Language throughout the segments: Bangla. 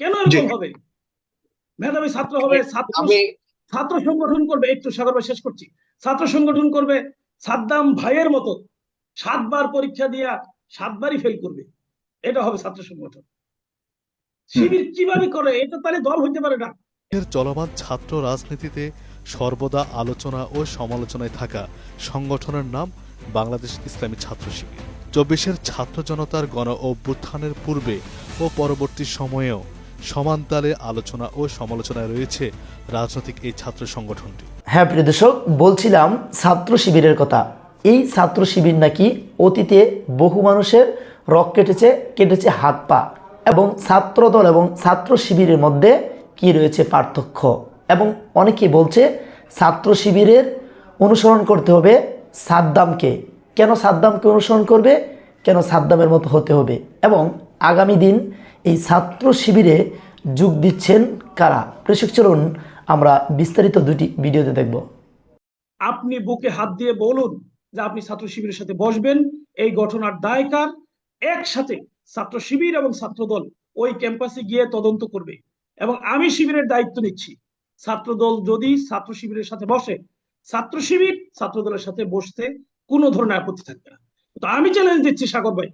কেন এরকম। হবে? মেধাবী ছাত্র হবে ছাত্র ছাত্র সংগঠন করবে একটু সাগর ভাই শেষ করছি। ছাত্র সংগঠন করবে সাদ্দাম ভাইয়ের মতো সাতবার পরীক্ষা দিয়া সাতবারই ফেল করবে। এটা হবে ছাত্র সংগঠন। শিবির কীভাবে করে এটা তাহলে দল হইতে পারে না। এর চলমান ছাত্র রাজনীতিতে সর্বদা আলোচনা ও সমালোচনায় থাকা সংগঠনের নাম বাংলাদেশ ইসলামী ছাত্র শিবির। চব্বিশের ছাত্র জনতার গণ অভ্যুত্থানের পূর্বে ও পরবর্তী সময়েও সমানতালে আলোচনা ও সমালোচনায় রয়েছে রাজনৈতিক এই ছাত্র সংগঠনটি। হ্যাঁ প্রিয় দর্শক, বলছিলাম ছাত্র শিবিরের কথা। এই ছাত্র শিবির নাকি অতীতে বহু মানুষের রক কেটেছে কেটেছে হাত পা। এবং ছাত্রদল এবং ছাত্র শিবিরের মধ্যে কি রয়েছে পার্থক্য? এবং অনেকে বলছে ছাত্র শিবিরের অনুসরণ করতে হবে সাদ্দামকে। কেন সাদ্দামকে অনুসরণ করবে? কেন সাদ্দামের মতো হতে হবে? এবং আগামী দিন এই ছাত্র শিবিরে যোগ দিচ্ছেন কারা? প্রেষক, চলুন আমরা বিস্তারিত দুটি ভিডিওতে দেখব। আপনি বুকে হাত দিয়ে বলুন যে আপনি ছাত্র শিবিরের সাথে বসবেন। এই ঘটনার দায়কার একসাথে ছাত্র শিবির এবং ছাত্র দল ওই ক্যাম্পাসে গিয়ে তদন্ত করবে। এবং আমি শিবিরের দায়িত্ব নিচ্ছি। ছাত্র দল যদি ছাত্র শিবিরের সাথে বসে, ছাত্র শিবির ছাত্র দলের সাথে বসতে কোনো ধরনের আপত্তি থাকবে না। তো আমি চ্যালেঞ্জ দিচ্ছি সাগর ভাই।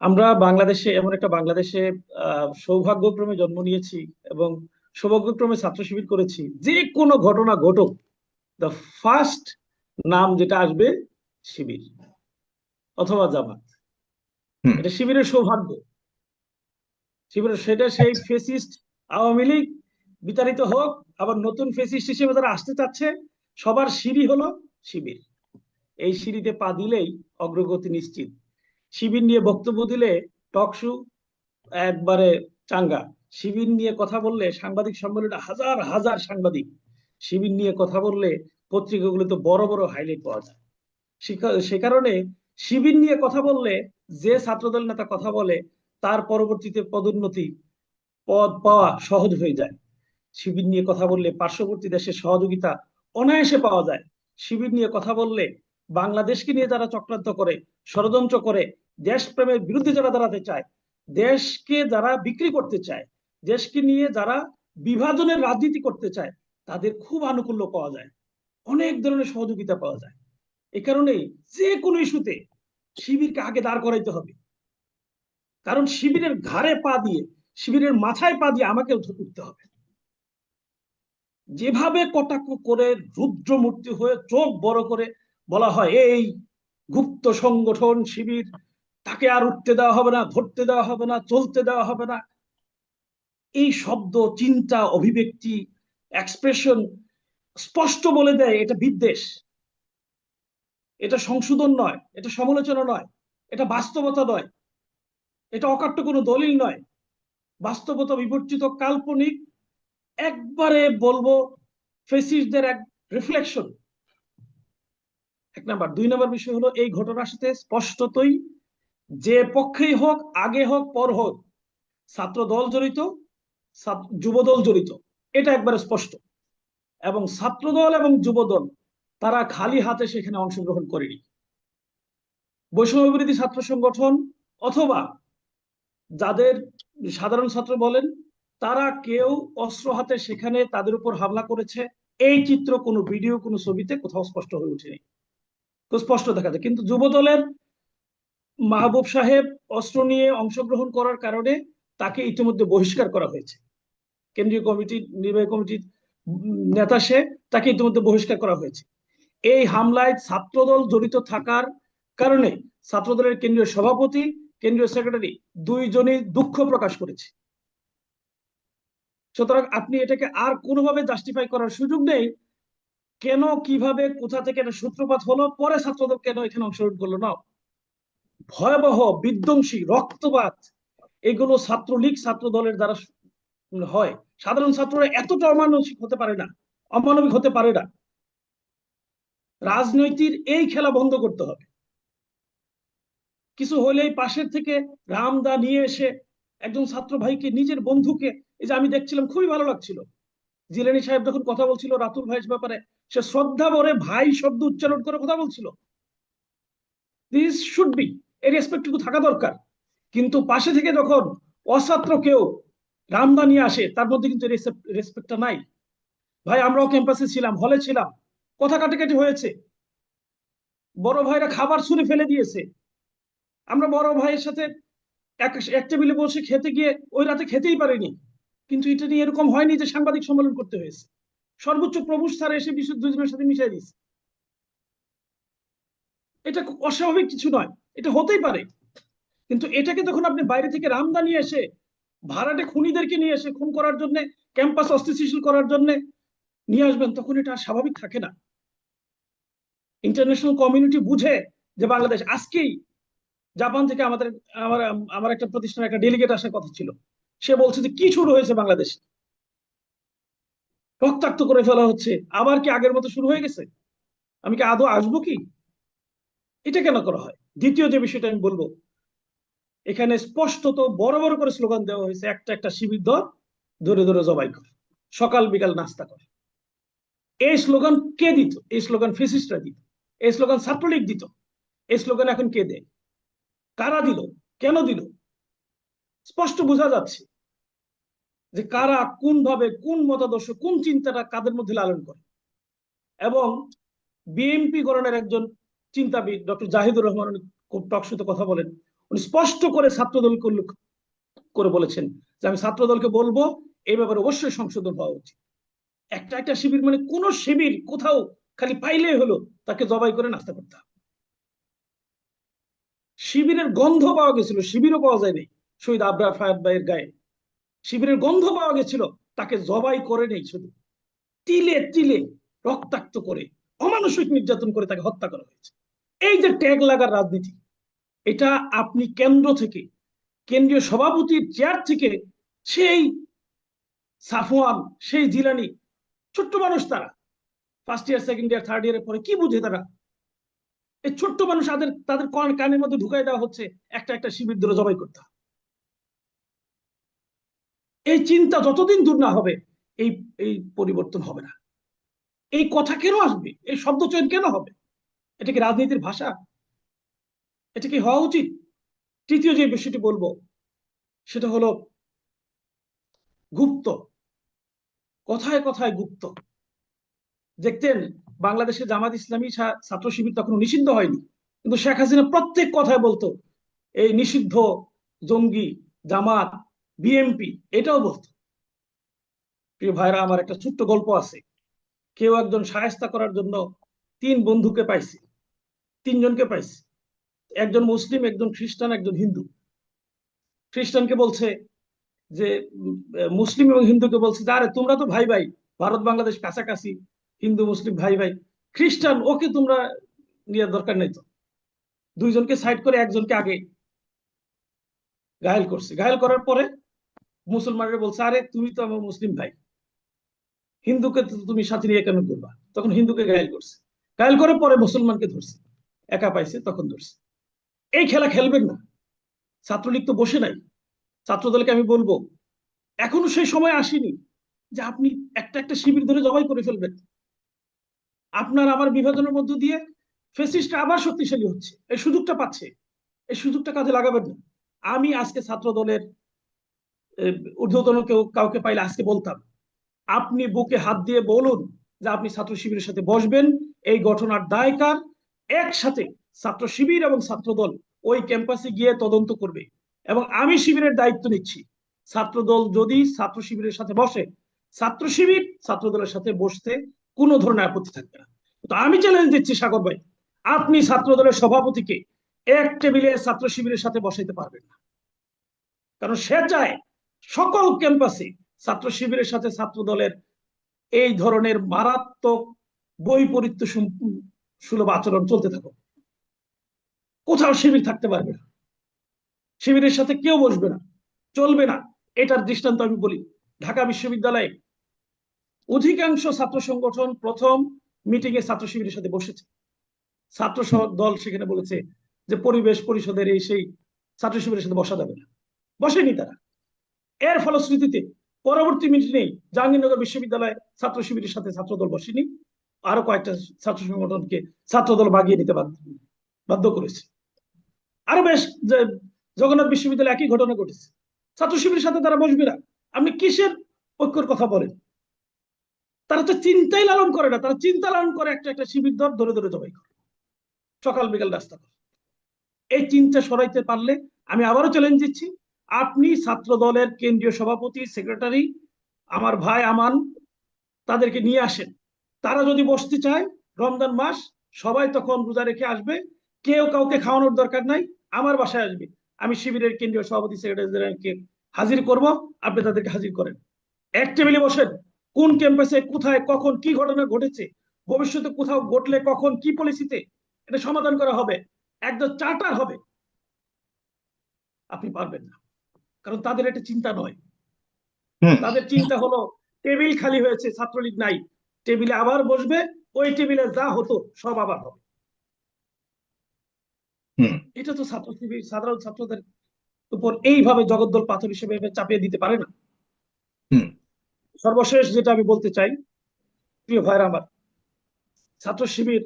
আমরা বাংলাদেশে এমন একটা বাংলাদেশে আহ সৌভাগ্যক্রমে জন্ম নিয়েছি এবং সৌভাগ্যক্রমে ছাত্র শিবির করেছি। যে কোনো ঘটনা ঘটুক দ্য ফার্স্ট নাম যেটা আসবে শিবির অথবা জামাত। এটা শিবিরের সৌভাগ্য। শিবিরের সেটা সেই ফেসিস্ট আওয়ামী লীগ বিতাড়িত হোক আবার নতুন ফেসিস্ট হিসেবে যারা আসতে চাচ্ছে সবার সিঁড়ি হলো শিবির। এই সিঁড়িতে পা দিলেই অগ্রগতি নিশ্চিত। শিবির নিয়ে বক্তব্য দিলে টকশু একবারে চাঙ্গা। শিবির নিয়ে কথা বললে সাংবাদিক সম্মেলনে হাজার হাজার সাংবাদিক। শিবির নিয়ে কথা বললে পত্রিকাগুলোতে বড় বড় হাইলাইট পাওয়া যায়। সে কারণে শিবির নিয়ে কথা বললে যে ছাত্রদল নেতা কথা বলে, তার পরবর্তীতে পদোন্নতি পদ পাওয়া সহজ হয়ে যায়। শিবির নিয়ে কথা বললে পার্শ্ববর্তী দেশের সহযোগিতা অনায়াসে পাওয়া যায়। শিবির নিয়ে কথা বললে বাংলাদেশকে নিয়ে যারা চক্রান্ত করে, ষড়যন্ত্র করে, দেশপ্রেমের বিরুদ্ধে যারা দাঁড়াতে চায়, দেশকে যারা বিক্রি করতে চায়, দেশকে নিয়ে যারা বিভাজনের রাজনীতি করতে চায়, তাদের খুব আনুকূল্য পাওয়া যায়। অনেক ধরনের সহযোগিতা পাওয়া যায়। এ কারণেই যে কোনো ইস্যুতে শিবিরকে আগে দাঁড় করাইতে হবে। কারণ শিবিরের ঘাড়ে পা দিয়ে, শিবিরের মাথায় পা দিয়ে আমাকে উঠতে হবে। যেভাবে কটাক্ষ করে রুদ্রমূর্তি হয়ে চোখ বড় করে বলা হয়, এই গুপ্ত সংগঠন শিবির, তাকে আর উঠতে দেওয়া হবে না, ধরতে দেওয়া হবে না, চলতে দেওয়া হবে না। এই শব্দ, চিন্তা, অভিব্যক্তি এক্সপ্রেশন স্পষ্ট বলে দেয়, এটা বিদ্বেষ। এটা সংশোধন নয়, এটা সমালোচনা নয়, এটা বাস্তবতা নয়, এটা অকাট্য কোনো দলিল নয়। বাস্তবতা বিবর্জিত কাল্পনিক, একবারে বলব, ফেসিসদের এক রিফ্লেকশন এক নাম্বার। দুই নাম্বার বিষয় হলো, এই ঘটনার সাথে স্পষ্টতই যে পক্ষেই হোক, আগে হোক, পর হোক ছাত্র দল জড়িত, ছাত্র- যুবদল জড়িত, এটা একবারে স্পষ্ট। এবং ছাত্রদল এবং যুবদল, তারা খালি হাতে সেখানে অংশগ্রহণ করেনি। বৈষম্য বিরোধী ছাত্র সংগঠন অথবা যাদের সাধারণ ছাত্র বলেন, তারা কেউ অস্ত্র হাতে সেখানে তাদের উপর হামলা করেছে, এই চিত্র কোনো ভিডিও, কোনো ছবিতে কোথাও স্পষ্ট হয়ে ওঠেনি। খুব স্পষ্ট দেখা যায়। কিন্তু যুবদলের মাহবুব সাহেব অস্ত্র নিয়ে অংশগ্রহণ করার কারণে তাকে ইতিমধ্যে বহিষ্কার করা হয়েছে। কেন্দ্রীয় কমিটি, নির্বাহী কমিটির নেতা সে তাকে ইতিমধ্যে বহিষ্কার করা হয়েছে। এই হামলায় ছাত্রদল জড়িত থাকার কারণে ছাত্রদলের কেন্দ্রীয় সভাপতি, কেন্দ্রীয় সেক্রেটারি দুইজনই দুঃখ প্রকাশ করেছে। সুতরাং আপনি এটাকে আর কোনোভাবে জাস্টিফাই করার সুযোগ নেই। কেন, কীভাবে, কোথা থেকে, এটা সূত্রপাত হলো, পরে ছাত্রদল কেন এখানে অংশগ্রহণ করল না? ভয়াবহ, বিধ্বংসী রক্তপাত। এগুলো ছাত্রলীগ ছাত্র দলের দ্বারা হয়। সাধারণ ছাত্ররা এতটা অমানসিক হতে পারে না, অমানবিক হতে পারে না। রাজনৈতিক এই খেলা বন্ধ করতে হবে। কিছু হলেই পাশের থেকে রামদা নিয়ে এসে একজন ছাত্র ভাইকে, নিজের বন্ধুকে, এই যে আমি দেখছিলাম, খুবই ভালো লাগছিল। জিলানি সাহেব যখন কথা বলছিল, রাতুল ভাইয়ের ব্যাপারে সে শ্রদ্ধা ভরে ভাই শব্দ উচ্চারণ করে কথা বলছিল। দিস শুড বি এই রেসপেক্টটুকু থাকা দরকার। কিন্তু পাশে থেকে যখন অছাত্র কেউ রামদা নিয়ে আসে, তার মধ্যে কিন্তু রেসপেক্টটা নাই। ভাই, আমরাও ক্যাম্পাসে ছিলাম হলে ছিলাম, কথা কাটাকাটি হয়েছে। বড় ভাইরা খাবার ছুঁড়ে ফেলে দিয়েছে। আমরা বড় ভাইয়ের সাথে এক টেবিলে বসে খেতে গিয়ে ওই রাতে খেতেই পারিনি। কিন্তু এটা নিয়ে এরকম হয়নি যে সাংবাদিক সম্মেলন করতে হয়েছে। সর্বোচ্চ প্রভু স্যার এসে বিশ্ব দুজনের সাথে মিশাই দিয়েছে। এটা অস্বাভাবিক কিছু নয়, এটা হতেই পারে। কিন্তু এটাকে যখন আপনি বাইরে থেকে রামদা নিয়ে এসে, ভাড়াটে খুনিদেরকে নিয়ে এসে খুন করার জন্য, ক্যাম্পাস অস্থিতিশীল করার জন্য নিয়ে আসবেন, তখন এটা স্বাভাবিক থাকে না। ইন্টারন্যাশনাল কমিউনিটি বুঝে যে বাংলাদেশ আজকেই জাপান থেকে আমাদের, আমার আমার একটা প্রতিষ্ঠানে একটা ডেলিগেট আসার কথা ছিল। সে বলছে যে, কি শুরু হয়েছে বাংলাদেশ? রক্তাক্ত করে ফেলা হচ্ছে। আবার কি আগের মতো শুরু হয়ে গেছে? আমি কি আদৌ আসব কি? এটা কেন করা হয়? দ্বিতীয় যে বিষয়টা আমি বলব, এখানে স্পষ্টত বড় বড় করে স্লোগান দেওয়া হয়েছে, একটা একটা শিবির দর ধরে ধরে জবাই কর। সকাল বিকাল নাস্তা কর। এই স্লোগান কে দিত? এই স্লোগান ফেসিস্টরা দিত। এই স্লোগান ছাত্রলীগ দিত। এই স্লোগান এখন কে দেয়? কারা দিল? কেন দিল? স্পষ্ট বোঝা যাচ্ছে যে কারা কোন ভাবে কোন মতাদর্শ, কোন চিন্তাটা কাদের মধ্যে লালন করে। এবং বিএনপি গঠনের একজন চিন্তাবিদ, ডক্টর জাহিদুর রহমান খুব টকশুতে কথা বলেন। উনি স্পষ্ট করে ছাত্রদলকে উল্লেখ করে বলেছেন যে আমি ছাত্রদলকে বলব এই ব্যাপারে অবশ্যই সংশোধন হওয়া উচিত। একটা একটা শিবির মানে কোন শিবির কোথাও খালি পাইলেই হলো, তাকে জবাই করে নাস্তা করতে হবে। শিবিরের গন্ধ পাওয়া গেছিল, শিবিরও পাওয়া যায়নি, শহীদ আবরার ফায়াদ ভাইয়ের গায়ে। শিবিরের গন্ধ পাওয়া গেছিল, তাকে জবাই করে নেই শুধু। তিলে তিলে রক্তাক্ত করে, অমানসিক নির্যাতন করে তাকে হত্যা করা হয়েছে। এই যে ট্যাগ লাগার রাজনীতি, এটা আপনি কেন্দ্র থেকে, কেন্দ্রীয় সভাপতির চেয়ার থেকে সেই সাফওয়ান, সেই জিলানি, ছোট্ট মানুষ তারা first year second year third ইয়ারের পরে কি বুঝে তারা? এই ছোট্ট মানুষ তাদের তাদের কান কানের মধ্যে ঢুকাই দেওয়া হচ্ছে, একটা একটা শিবির ধরে জবাই করতে এই চিন্তা যতদিন দূর না হবে, এই এই পরিবর্তন হবে না। এই কথা কেন আসবে? এই শব্দ চয়ন কেন হবে? এটা কি রাজনীতির ভাষা? এটা কি হওয়া উচিত? তৃতীয় যে বিষয়টি বলব, সেটা হলো গুপ্ত। কথায় কথায় গুপ্ত। দেখতেন, বাংলাদেশে জামাত ইসলামী ছাত্র শিবির তখন নিষিদ্ধ হয়নি। কিন্তু শেখ হাসিনা প্রত্যেক কথায় বলতো, এই নিষিদ্ধ জঙ্গি, জামাত বিএমপি এটাও বলতো। প্রিয় ভাইরা, আমার একটা ছোট্ট গল্প আছে। কেউ একজন সায়স্তা করার জন্য তিন বন্ধুকে পাইছে, তিনজনকে পাইছে। একজন মুসলিম, একজন খ্রিস্টান, একজন হিন্দু। খ্রিস্টানকে বলছে যে মুসলিম এবং হিন্দুকে বলছে যে, আরে, তোমরা তো ভাই ভাই, ভারত, বাংলাদেশ কাছাকাছি, হিন্দু, মুসলিম, ভাই ভাই। খ্রিস্টান, ওকে তোমরা নিয়ে দরকার নেই তো। দুইজনকে সাইড করে একজনকে আগে ঘায়ল করছে। ঘায়ল করার পরে মুসলমানরা বলছে, আরে, তুমি তো আমার মুসলিম ভাই। হিন্দুকে তুমি সাথে নিয়ে কেন করবা তখন হিন্দুকে ঘায়ল করছে। ঘায়ল করার পরে মুসলমানকে ধরছে। একা পাইছে, তখন ধরছে। এই খেলা খেলবেন না। ছাত্রলীগ তো বসে নাই। ছাত্রদলকে আমি বলব, এখনও সেই সময় আসেনি যে আপনি একটা একটা শিবির ধরে জবাই করে ফেলবেন। আপনার আমার বিভাজনের মধ্য দিয়ে ফেসিস্ট আবার শক্তিশালী হচ্ছে। এই সুযোগটা পাচ্ছে। এই সুযোগটা কাজে লাগাবেন না। আমি আজকে ছাত্র দলের ঊর্ধ্বতন কেউ কাউকে পাইলে আজকে বলতাম, আপনি বুকে হাত দিয়ে বলুন যে আপনি ছাত্র শিবিরের সাথে বসবেন, এই ঘটনার দায়কার একসাথে ছাত্র শিবির এবং ছাত্র দল ওই ক্যাম্পাসে গিয়ে তদন্ত করবে এবং আমি শিবিরের দায়িত্ব নিচ্ছি। ছাত্র দল যদি ছাত্র শিবিরের সাথে বসে, ছাত্র শিবির ছাত্র দলের সাথে বসতে কোনো ধরনের আপত্তি থাকবে না। তো আমি চ্যালেঞ্জ দিচ্ছি সাগর ভাই, আপনি ছাত্র দলের সভাপতিকে এক টেবিলে ছাত্র শিবিরের সাথে বসাইতে পারবেন না। কারণ সে চায় সকল ক্যাম্পাসে ছাত্র শিবিরের সাথে ছাত্র দলের এই ধরনের মারাত্মক বৈপরীত্য সুলভ আচরণ চলতে থাকুক। কোথাও শিবির থাকতে পারবে না। শিবিরের সাথে কেউ বসবে না, চলবে না, এটার দৃষ্টান্ত আমি বলি। ঢাকা বিশ্ববিদ্যালয়ে অধিকাংশ ছাত্র সংগঠন প্রথম মিটিং এ ছাত্র শিবিরের সাথে বসেছে। ছাত্র দল সেখানে বলেছে যে পরিবেশ পরিষদের এই সেই ছাত্র শিবিরের সাথে বসা যাবে না। বসেনি তারা। এর ফলশ্রুতিতে পরবর্তী মিটিংয়ে জাহাঙ্গীরনগর বিশ্ববিদ্যালয়ে ছাত্র শিবিরের সাথে ছাত্র দল বসেনি। আরও কয়েকটা ছাত্র সংগঠনকে ছাত্র দল বাগিয়ে নিতে বাধ্য করেছে। আরও বেশ জগন্নাথ বিশ্ববিদ্যালয়ে একই ঘটনা ঘটেছে। ছাত্র শিবিরের সাথে তারা বসবে না। আপনি কিসের ঐক্যর কথা বলেন? তারা তো চিন্তাই লালন করে না। তারা চিন্তা লালন করে একটা একটা শিবির দর ধরে ধরে জবাই করে। সকাল বিকাল রাস্তা করে। এই চিন্তা সরাইতে পারলে আমি আবারও চ্যালেঞ্জ দিচ্ছি। আপনি ছাত্র দলের কেন্দ্রীয় সভাপতি, সেক্রেটারি, আমার ভাই আমান, তাদেরকে নিয়ে আসেন। তারা যদি বসতে চায়, রমজান মাস, সবাই তখন রোজা রেখে আসবে। কেউ কাউকে খাওয়ানোর দরকার নাই, আমার বাসায় আসবে। আমি শিবিরের কেন্দ্রীয় সভাপতি সেক্রেটারি জেনারেলকে হাজির করব, আপনি তাদেরকে হাজির করেন। এক টেবিলে বসেন, কোন ক্যাম্পাসে কোথায়, কখন কি ঘটনা ঘটেছে, ভবিষ্যতে কোথাও ঘটলে কখন কি পলিসিতে, এটা সমাধান করা হবে, একদম চার্টার হবে। আপনি পারবেন না। কারণ তাদের এটা চিন্তা নয়। তাদের চিন্তা হলো টেবিল খালি হয়েছে ছাত্রলীগ নাই। টেবিলে আবার বসবে ওই টেবিলে যা হতো সব আবার হবে। এটা তো ছাত্র শিবির সাধারণ ছাত্রদের উপর এইভাবে জগদ্দল পাথর হিসেবে চাপিয়ে দিতে পারে না। হুম। সর্বশেষ যেটা আমি বলতে চাই প্রিয় ভাইরা আমার ছাত্র শিবির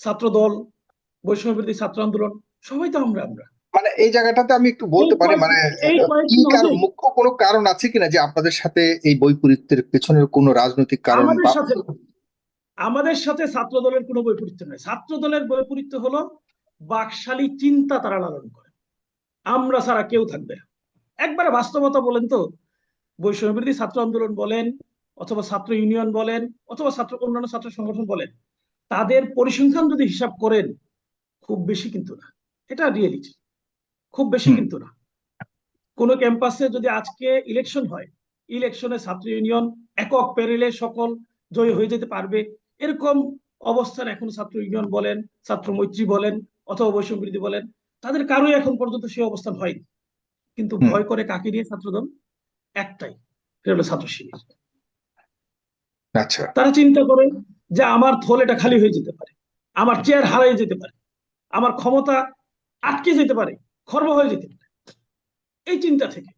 ছাত্র দল ছাত্র আন্দোলন সবাই তো আমরা আমরা। মানে এই জায়গাটাতে আমি একটু বলতে পারি মানে কি কারণ মুখ্য কোনো কারণ আছে কিনা যে আপনাদের সাথে এই বৈপরীত্যের পেছনের কোনো রাজনৈতিক কারণ আমাদের সাথে ছাত্র দলের কোনো বৈপরীত্য নয় ছাত্র দলের বৈপরীত্য হলো বাকশালী চিন্তা তারা লালন করে। আমরা ছাড়া কেউ থাকবে না। একবারে বাস্তবতা বলেন তো। বৈষম্য বিরোধী ছাত্র আন্দোলন বলেন অথবা ছাত্র ইউনিয়ন বলেন অথবা ছাত্র অন্যান্য ছাত্র সংগঠন বলেন তাদের পরিসংখ্যান যদি হিসাব করেন খুব বেশি কিন্তু না। এটা রিয়েলিটি খুব বেশি কিন্তু না। কোন ক্যাম্পাসে যদি আজকে ইলেকশন হয় ইলেকশনে ছাত্র ইউনিয়ন একক প্যানেলে সকল জয়ী হয়ে যেতে পারবে এরকম অবস্থান এখন ছাত্র ইউনিয়ন বলেন ছাত্র মৈত্রী বলেন অথবা বৈষম্য বিরোধী বলেন তাদের কারোই এখন পর্যন্ত সেই অবস্থান হয়নি। কিন্তু ভয় করে কাকে নিয়ে ছাত্রদল একটাই হলো ছাত্র শিবির। আচ্ছা। তারা চিন্তা করে যে আমার থল এটা খালি হয়ে যেতে পারে আমার চেয়ার হারিয়ে যেতে পারে আমার ক্ষমতা আটকে যেতে পারে খর্ব হয়ে যেতে পারে। এই চিন্তা থেকে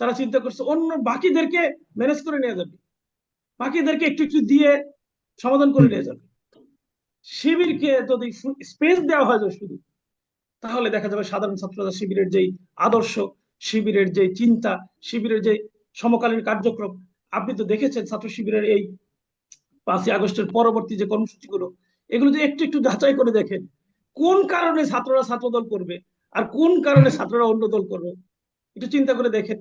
তারা চিন্তা করছে, অন্য বাকিদেরকে ম্যানেজ করে নিয়ে যাবে। বাকিদেরকে একটু একটু দিয়ে সমাধান করে নিয়ে যাবে। শিবিরকে যদি স্পেস দেওয়া হয় শুধু, তাহলে দেখা যাবে সাধারণ ছাত্ররা শিবিরের যেই আদর্শ, শিবিরের যে চিন্তা, শিবিরের যে সমকালীন কার্যক্রম, আপনি তো দেখেছেন ছাত্র শিবিরের এই পাঁচই আগস্টের পরবর্তী যে কর্মসূচিগুলো, এগুলো যদি একটু একটু যাচাই করে দেখেন, কোন কারণে ছাত্ররা ছাত্র দল করবে আর কোন কারণে ছাত্ররা অন্য দল করবে? একটু চিন্তা করে দেখেন।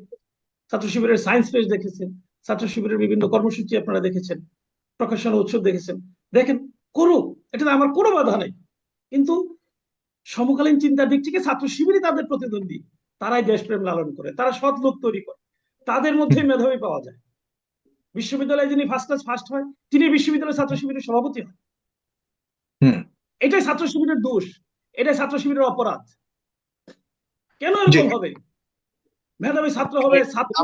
ছাত্র শিবিরের সায়েন্স পেজ দেখেছেন ছাত্র শিবিরের বিভিন্ন কর্মসূচি আপনারা দেখেছেন প্রকাশনা উৎসব দেখেছেন। দেখেন করুক এটাতে আমার কোনো বাধা নেই। কিন্তু সমকালীন চিন্তার দিক থেকে ছাত্র শিবিরই তাদের প্রতিদ্বন্দ্বী। তারাই দেশপ্রেম লালন করে তারা সৎ লোক তৈরি করে। তাদের মধ্যে মেধাবী পাওয়া যায়। বিশ্ববিদ্যালয়ে যিনি ফার্স্ট ক্লাস ফার্স্ট হয় তিনি বিশ্ববিদ্যালয়ের ছাত্র শিবিরের সভাপতি হয়। এটাই ছাত্র শিবিরের দোষ এটাই ছাত্র শিবিরের অপরাধ। কেন এরকম হবে? মেধাবী ছাত্র হবে ছাত্র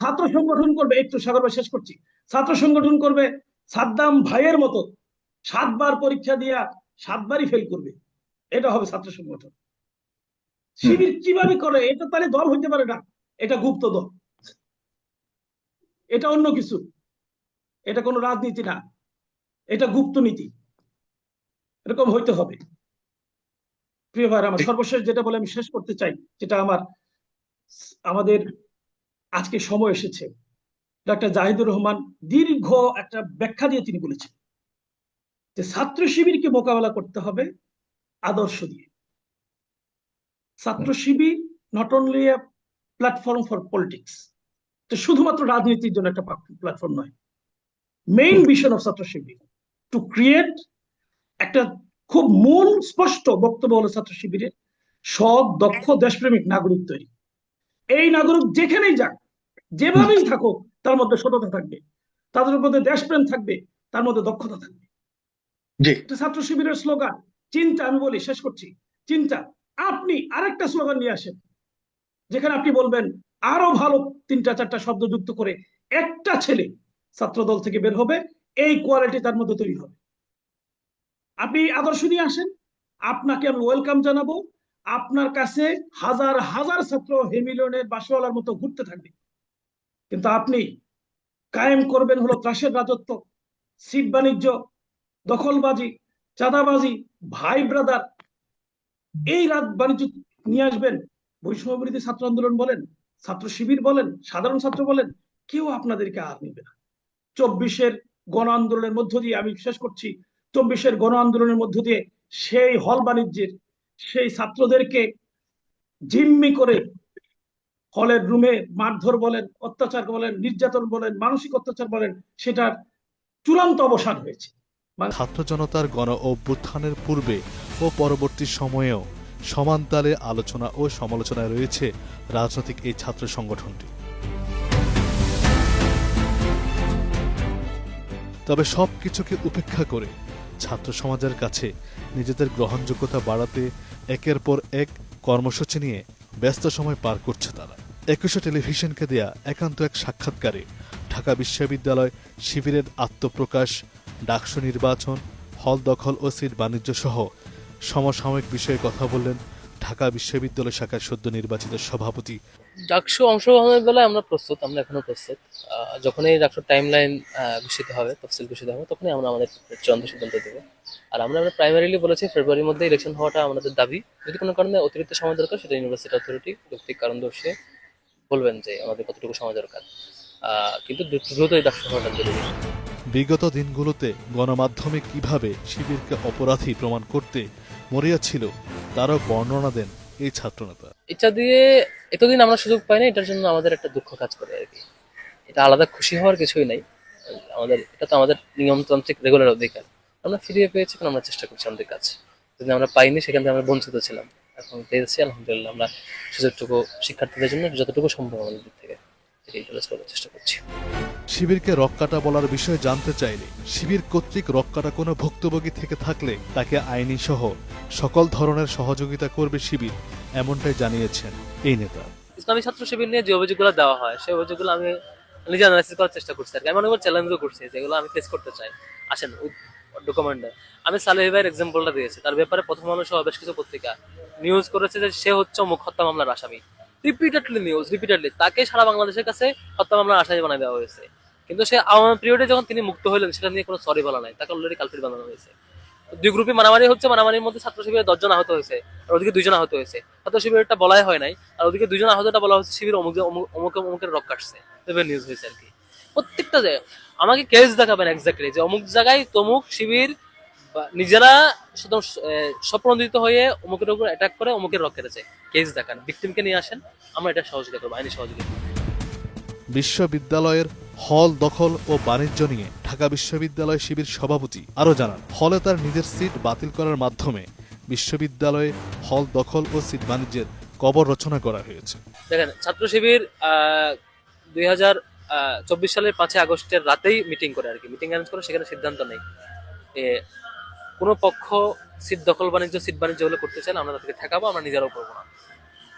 ছাত্র সংগঠন করবে একটু ভাই শেষ করছি। ছাত্র সংগঠন করবে সাদ্দাম ভাইয়ের মতো সাতবার পরীক্ষা দিয়া সাতবারই ফেল করবে। এটা হবে ছাত্র সংগঠন। শিবির কীভাবে করে এটা তাহলে দল হইতে পারে না। এটা গুপ্ত দল। এটা অন্য কিছু। এটা কোনো রাজনীতি না। এটা গুপ্ত নীতি। এরকম হইতে হবে। প্রিয় ভাই আমার সর্বশেষ যেটা বলে আমি শেষ করতে চাই যেটা আমার আমাদের আজকে সময় এসেছে ডাক্তার জাহিদুর রহমান দীর্ঘ একটা ব্যাখ্যা দিয়ে তিনি বলেছেন যে ছাত্র শিবিরকে মোকাবেলা করতে হবে আদর্শ দিয়ে। Chhatra Shibir not only a platform for politics তো শুধুমাত্র রাজনীতির জন্য একটা প্ল্যাটফর্ম নয়। মেইন মিশন অফ ছাত্র শিবির টু ক্রিয়েট একটা খুব মূল স্পষ্ট বক্তব্য হলো ছাত্র শিবিরের। সৎ দক্ষ দেশপ্রেমিক নাগরিক তৈরি। এই নাগরিক যেখানেই যাক যেভাবেই থাকুক তার মধ্যে সততা থাকবে। তাদের মধ্যে দেশপ্রেম থাকবে তার মধ্যে দক্ষতা থাকবে। ছাত্র শিবিরের স্লোগান। চিন্তা আমি বলি শেষ করছি। চিন্তা আপনি আরেকটা স্লোগান নিয়ে আসেন। যেখানে আপনি বলবেন আরও ভালো তিনটা চারটা শব্দ যুক্ত করে একটা ছেলে ছাত্র দল থেকে বের হবে এই কোয়ালিটি তার মধ্যে তৈরি হবে। আপনি আদর্শ নিয়ে আসেন, আপনাকে আমি ওয়েলকাম জানাব। আপনার কাছে হাজার হাজার ছাত্র হেমিলনের বাসওয়ালার মতো ঘুরতে থাকবে। কিন্তু আপনি কায়েম করবেন হলো ত্রাসের রাজত্ব, সিট বাণিজ্য, দখলবাজি, চাঁদাবাজি, ভাই ব্রাদার। এই রাত বাণিজ্য নিয়ে আসবেন বৈষম্য বিরোধী ছাত্র আন্দোলন বলেন, ছাত্র শিবির বলেন, সাধারণ ছাত্র বলেন, কেউ আপনাদেরকে আর নিবে না। চব্বিশের গণ আন্দোলনের মধ্য দিয়ে আমি শেষ করছি। চব্বিশের গণ আন্দোলনের মধ্য দিয়ে সেই হল বাণিজ্যের, সেই ছাত্রদেরকে জিম্মি করে হলের রুমে মারধর বলেন, অত্যাচার বলেন, নির্যাতন বলেন, মানসিক অত্যাচার বলেন, সেটার চূড়ান্ত অবসান হয়েছে। ছাত্র জনতার গণ অভ্যুত্থানের পূর্বে ও পরবর্তী সময়েও সমান তালে আলোচনা ও সমালোচনায় রয়েছে রাজনৈতিক এই ছাত্র সংগঠনটি। তবে সব কিছুকে উপেক্ষা করে ছাত্র সমাজের কাছে নিজেদের গ্রহণযোগ্যতা বাড়াতে একের পর এক কর্মসূচি নিয়ে ব্যস্ত সময় পার করছে তারা। একুশে টেলিভিশনকে দেয়া একান্ত এক সাক্ষাৎকারে ঢাকা বিশ্ববিদ্যালয় শিবিরের আত্মপ্রকাশ, ডাকসু নির্বাচন, হল দখল ও সিট বাণিজ্য সহ সমসাময়িক বিষয়ে কথা বললেন ঢাকা বিশ্ববিদ্যালয় শাখার সদ্য নির্বাচিত সভাপতি ডাকসু অংশগ্রহণের বেলায় আমরা প্রস্তুত, আমরা এখনও প্রস্তুত। যখনই ডাকসুর টাইম লাইন ঘোষিত হবে, তফসিল ঘোষিত হবে, তখনই আমরা আমাদের চূড়ান্ত সিদ্ধান্ত দেবো। আর আমরা আমরা প্রাইমারিলি বলেছি ফেব্রুয়ারির মধ্যে ইলেকশন হওয়াটা আমাদের দাবি। যদি কোনো কারণে অতিরিক্ত সময় দরকার, সেটা ইউনিভার্সিটি অথরিটি যৌক্তিক কারণ দর্শিয়ে বলবেন যে আমাদের কতটুকু সময় দরকার। কিন্তু দ্রুত- দ্রুত এই ডাকসু হওয়াটা জরুরি। বিগত দিনগুলোতে গণমাধ্যমে কীভাবে শিবিরকে অপরাধী প্রমাণ করতে মরিয়া ছিল, তারও বর্ণনা দেন এই ছাত্র নেতা এটা দিয়ে এতদিন আমরা সুযোগ পাই না, এটার জন্য আমাদের একটা দুঃখ কাজ করে আর কি। এটা আলাদা খুশি হওয়ার কিছুই নাই। আমাদের, এটা তো আমাদের নিয়মতান্ত্রিক রেগুলার অধিকার। আমরা ফিরিয়ে পেয়েছি কারণ আমরা চেষ্টা করছি আমাদের কাছে যদি আমরা পাইনি, সেখান থেকে আমরা বঞ্চিত ছিলাম। এখন পেয়েছি, আলহামদুলিল্লাহ, আমরা সুযোগটুকু শিক্ষার্থীদের জন্য যতটুকু সম্ভব আমাদের দিক থেকে। করার চেষ্টা করছি। শিবিরকে রক্ষাটা বলার বিষয়ে জানতে চাইলে শিবির কর্তৃক রক্ষাটা কোনো ভুক্তভোগী থেকে থাকলে তাকে আইনি সহ সকল ধরনের সহযোগিতা করবে শিবির এমনটাই জানিয়েছেন এই নেতা। ইসলামী ছাত্র শিবির নিয়ে যে অভিযোগগুলো দেওয়া হয় সেই অভিযোগগুলো আমি নিজে অ্যানালাইসিস করার চেষ্টা করছি আর কি। আমি অনেকবার চ্যালেঞ্জও করছি যেগুলো আমি ফেস করতে চাই। আসেন ডকুমেন্টে আমি সালেহ ভাইয়ের এক্সাম্পলটা দিয়েছি। তার ব্যাপারে প্রথম আলো সহ বেশ কিছু পত্রিকা নিউজ করেছে যে সে হচ্ছে মুখ হত্যা মামলার আসামি। রিপিটেডলি নিউজ রিপিটেডলি তাকে সারা বাংলাদেশের কাছে হত্যা মামলার আসামি বানায় দেওয়া হয়েছে। কিন্তু সে আওয়ামী পিরিয়ডে যখন তিনি মুক্ত হলেন, সেটা নিয়ে কোনো সরি বলা নাই। তাকে অলরেডি কালপিট বানানো হয়েছে। দুই গ্রুপে মারামারি হচ্ছে, মারামারির মধ্যে ছাত্র শিবিরের দশজন আহত হয়েছে, আর ওদিকে দুজন আহত হয়েছে। ছাত্র শিবিরটা বলাই হয় নাই, আর ওদিকে দুজন আহতটা বলা হচ্ছে শিবির অমুক অমুক অমুক, অমুকের রক কাটছে। এভাবে নিউজ হয়েছে আর কি। প্রত্যেকটা জায়গায়। আমাকে কেস দেখাবেন এক্স্যাক্টলি যে অমুক জায়গায় তমুক শিবির নিজেরা শুধু স্বপ্নদিত হয়ে অমুকের উপর অ্যাটাক করে অমুকের রক কেটেছে কেস দেখান ভিকটিমকে নিয়ে আসেন আমরা এটা সহযোগিতা করব আইনি সহযোগিতা বিশ্ববিদ্যালয়ের হল দখল ও বাণিজ্য নিয়ে ঢাকা বিশ্ববিদ্যালয় শিবির সভাপতি আরও জানান হলে তার নিজের সিট বাতিল করার মাধ্যমে বিশ্ববিদ্যালয়ে হল দখল ও সিট বাণিজ্যের কবর রচনা করা হয়েছে। দেখেন ছাত্র শিবির দুই হাজার চব্বিশ সালের পাঁচই আগস্টের রাতেই মিটিং করে আর কি। মিটিং অ্যারেঞ্জ করে সেখানে সিদ্ধান্ত নেই কোনো পক্ষ সিট দখল বাণিজ্য, সিট বাণিজ্য হলে করতে চাইলে আমরা তাদেরকে ঠেকাবো, আমরা নিজেরাও করব না।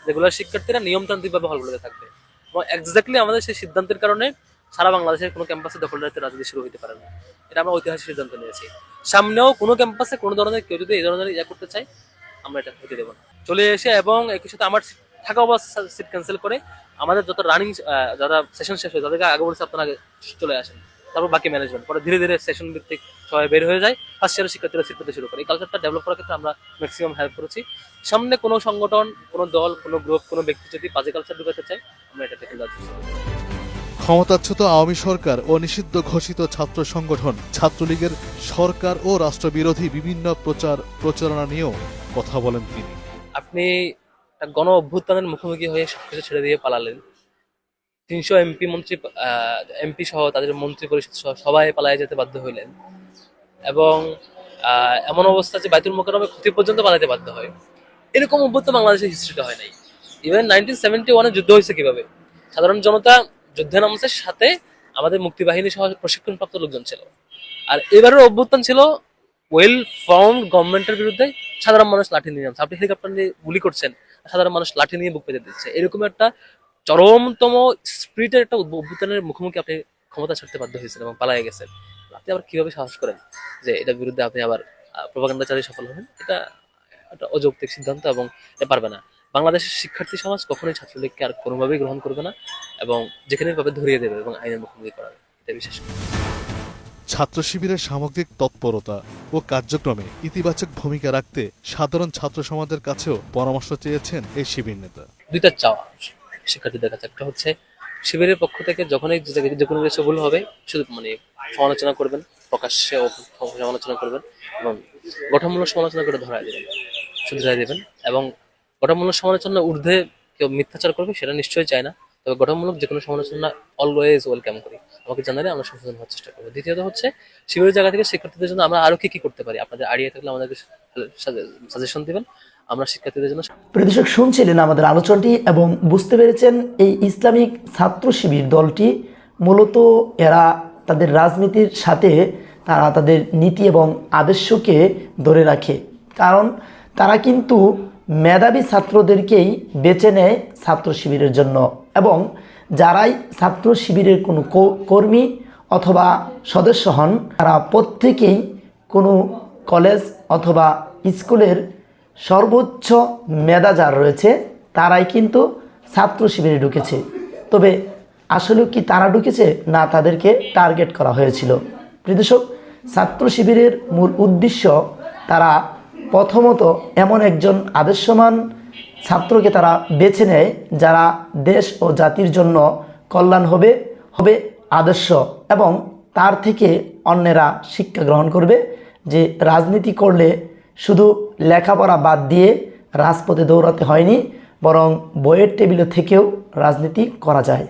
রেগুলার শিক্ষার্থীরা নিয়মতান্ত্রিকভাবে হলগুলোতে থাকবে। এবং এক্স্যাক্টলি আমাদের সেই সিদ্ধান্তের কারণে সারা বাংলাদেশের কোনো ক্যাম্পাসে দখলদারিত্বের রাজনীতি শুরু হতে পারে না। এটা আমরা ঐতিহাসিক সিদ্ধান্ত নিয়েছি। সামনেও কোনো ক্যাম্পাসে কোনো ধরনের কেউ যদি এই ধরনের ইয়া করতে চায়, আমরা এটা হতে দেবো না। চলে এসে এবং একই সাথে আমার থাকা অবস্থা সিট ক্যান্সেল করে আমাদের যত রানিং যারা সেশন শেষ হয়, তাদেরকে আগে বলছে আপনারা চলে আসেন। তারপর বাকি ম্যানেজমেন্ট পরে ধীরে ধীরে সেশন ভিত্তিক সবাই বের হয়ে যায়। ফার্স্ট ইয়ারের শিক্ষার্থীরা সিট পেতে শুরু করে। এই কালচারটা ডেভেলপ করার ক্ষেত্রে আমরা ম্যাক্সিমাম হেল্প করেছি। সামনে কোনো সংগঠন কোনো দল কোনো গ্রুপ কোনো ব্যক্তি যদি বাজে কালচার ঢুকাতে চায় আমরা এটা দেখে যাচ্ছি ক্ষমতাচ্যুত আওয়ামী সরকার ও নিষিদ্ধ ঘোষিত ছাত্র সংগঠন ছাত্রলীগের সরকার ও রাষ্ট্রবিরোধী বিভিন্ন প্রচার প্রচারণা নিয়েও কথা বলেন তিনি। আপনি গণ অভ্যুত্থানের মুখোমুখি হয়ে সবকিছু ছেড়ে দিয়ে পালালেন। তিনশো এমপি মন্ত্রী এমপি সহ তাদের মন্ত্রী পরিষদ সহ সবাই পালায় যেতে বাধ্য হইলেন। এবং এমন অবস্থা যে বাইতুল মোকারমে ক্ষতি পর্যন্ত পালাতে বাধ্য হয়। এরকম অভ্যুত্থান বাংলাদেশের হিস্ট্রিতে হয় নাই। ইভেন নাইনটিন সেভেন্টি ওয়ানে যুদ্ধ হয়েছে কীভাবে? সাধারণ জনতা যুদ্ধে নামছে, সাথে আমাদের মুক্তিবাহিনী সহ প্রশিক্ষণপ্রাপ্ত লোকজন ছিল। আর এবারের অভ্যুত্থান ছিল ওয়েল ফর্ম গভর্নমেন্টের বিরুদ্ধে সাধারণ মানুষ লাঠি নিয়ে নামছে। আপনি হেলিকপ্টার নিয়ে গুলি করছেন, সাধারণ মানুষ লাঠি নিয়ে বুক পেতে দিচ্ছে। এরকম একটা চরমতম স্পিরিটের একটা অভ্যুত্থানের মুখোমুখি আপনি ক্ষমতা ছাড়তে বাধ্য হয়েছেন এবং পালায়ে গেছেন। আপনি আবার কীভাবে সাহস করেন যে এটার বিরুদ্ধে আপনি আবার প্রভাকাণ্ডা চালিয়ে সফল হবেন? এটা একটা অযৌক্তিক সিদ্ধান্ত এবং এটা পারবে না। বাংলাদেশের শিক্ষার্থী সমাজ কখনোই ছাত্রলীগকে আর কোনোভাবেই গ্রহণ করবে না এবং যেখানে পাবে ধরিয়ে দেবে এবং আইনের মুখোমুখি করাবে। এটা বিশেষ ছাত্র শিবিরের সামগ্রিক তৎপরতা ও কার্যক্রমে ইতিবাচক ভূমিকা রাখতে সাধারণ ছাত্র সমাজের কাছেও পরামর্শ চেয়েছেন এই শিবির নেতা। দুইটা চাওয়া। শিক্ষার্থীদের কাছে। একটা হচ্ছে শিবিরের পক্ষ থেকে যখনই যে কোনো কিছু ভুল হবে, শুধু মানে সমালোচনা করবেন, প্রকাশ্যে সমালোচনা করবেন এবং গঠনমূলক সমালোচনা করে ধরায় দেবেন শুধরাই দেবেন এবং গঠনমূলক সমালোচনা ঊর্ধ্বে কেউ মিথ্যাচার করবে সেটা নিশ্চয়ই চায় না, তবে গঠনমূলক যে কোনো সমালোচনা অলওয়েজ ওয়েলকাম করি। আমাকে জানালে আমরা সংশোধন হওয়ার চেষ্টা করব। দ্বিতীয়ত হচ্ছে শিবিরের জায়গা থেকে শিক্ষার্থীদের জন্য আমরা আরও কি কি করতে পারি? আপনাদের আইডিয়া থাকলে আমাদেরকে সাজেশন দিবেন। আমরা শিক্ষার্থীদের জন্য প্রিয় দর্শক, শুনছিলেন আমাদের আলোচনাটি এবং বুঝতে পেরেছেন এই ইসলামিক ছাত্র শিবির দলটি মূলত এরা তাদের রাজনীতির সাথে তারা তাদের নীতি এবং আদর্শকে ধরে রাখে। কারণ তারা কিন্তু মেধাবী ছাত্রদেরকেই বেছে নেয় ছাত্র শিবিরের জন্য এবং যারাই ছাত্র শিবিরের কোনো কর্মী অথবা সদস্য হন, তারা প্রত্যেকেই কোনো কলেজ অথবা স্কুলের সর্বোচ্চ মেধা যার রয়েছে, তারাই কিন্তু ছাত্র শিবিরে ঢুকেছে। তবে আসলে কি তারা ঢুকেছে না তাদেরকে টার্গেট করা হয়েছিল? প্রিয়দর্শক ছাত্র শিবিরের মূল উদ্দেশ্য তারা প্রথমত এমন একজন আদর্শমান ছাত্রকে তারা বেছে নেয় যারা দেশ ও জাতির জন্য কল্যাণ হবে হবে আদর্শ এবং তার থেকে অন্যেরা শিক্ষা গ্রহণ করবে যে রাজনীতি করলে শুধু লেখাপড়া বাদ দিয়ে রাজপথে দৌড়াতে হয়নি বরং বইয়ের টেবিলে থেকেও রাজনীতি করা যায়।